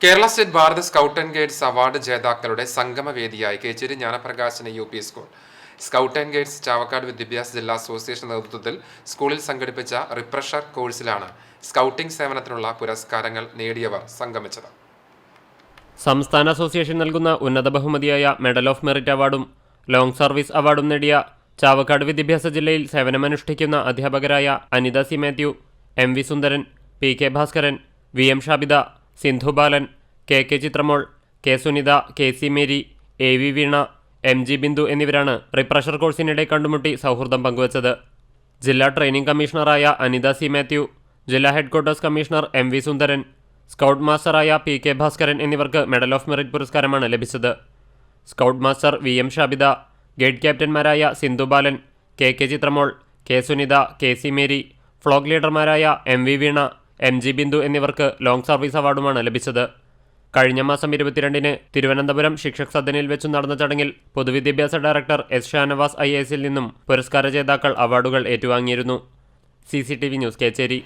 Kerala state Bharat scout and guides award ജേതാക്കളുടെ സംഗമവേദിയായി Kechery Jnanaprakasana U P school. Scout and guides Chavakkad വിദ്യാഭ്യാസ ജില്ലാ association നേതൃത്വത്തിൽ സ്കൂളിൽ സംഘടിപ്പിച്ച റിപ്രഷർ കോഴ്സിലാണ് scouting സേവനത്തിനുള്ള പുരസ്കാരങ്ങൾ നേടിയവർ സംഗമിച്ചത്. സംസ്ഥാന അസോസിയേഷൻ നൽകുന്ന ഉന്നത ബഹുമതിയായ മെഡൽ ഓഫ് മെറിറ്റ് അവാർഡും ലോങ് സർവീസ് അവാർഡും നേടിയ ചാവക്കാട് വിദ്യാഭ്യാസ ജില്ലയിൽ സേവനമനുഷ്ഠിക്കുന്ന അധ്യാപകരായ Anitha C Mathew M V Sundaran P K Bhaskaran V M Shabida Sindhu Balan K K Chithramol K Sunitha K C Mary A V Veena M G Bindu എന്നിവരാണ് refresher കോഴ്സിനിടെ കണ്ടുമുട്ടി സൗഹൃദം പങ്കുവച്ചത്. ജില്ലാ ട്രെയിനിംഗ് കമ്മീഷണറായ അനിത സി മാത്യു ജില്ലാ headquarters commissioner M V Sundaran scout മാസ്റ്ററായ P K Bhaskaran എന്നിവർക്ക് medal of merit പുരസ്കാരമാണ് ലഭിച്ചത്. Scout master V M Shabida guide ക്യാപ്റ്റന്മാരായ Sindhu Balan K K Chithramol K Sunitha K C Mary flock ലീഡർമാരായ M V Veena M G Bindu എന്നിവർക്ക് long service അവാർഡുമാണ് ലഭിച്ചത്. കഴിഞ്ഞ മാസം ഇരുപത്തിരണ്ടിന് തിരുവനന്തപുരം ശിക്ഷക് സദനിൽ വെച്ച് നടന്ന ചടങ്ങിൽ പൊതുവിദ്യാഭ്യാസ ഡയറക്ടർ എസ് ഷാനവാസ് ഐ എസിൽ നിന്നും പുരസ്കാര ജേതാക്കൾ അവാർഡുകൾ ഏറ്റുവാങ്ങിയിരുന്നു. C news Kecheri.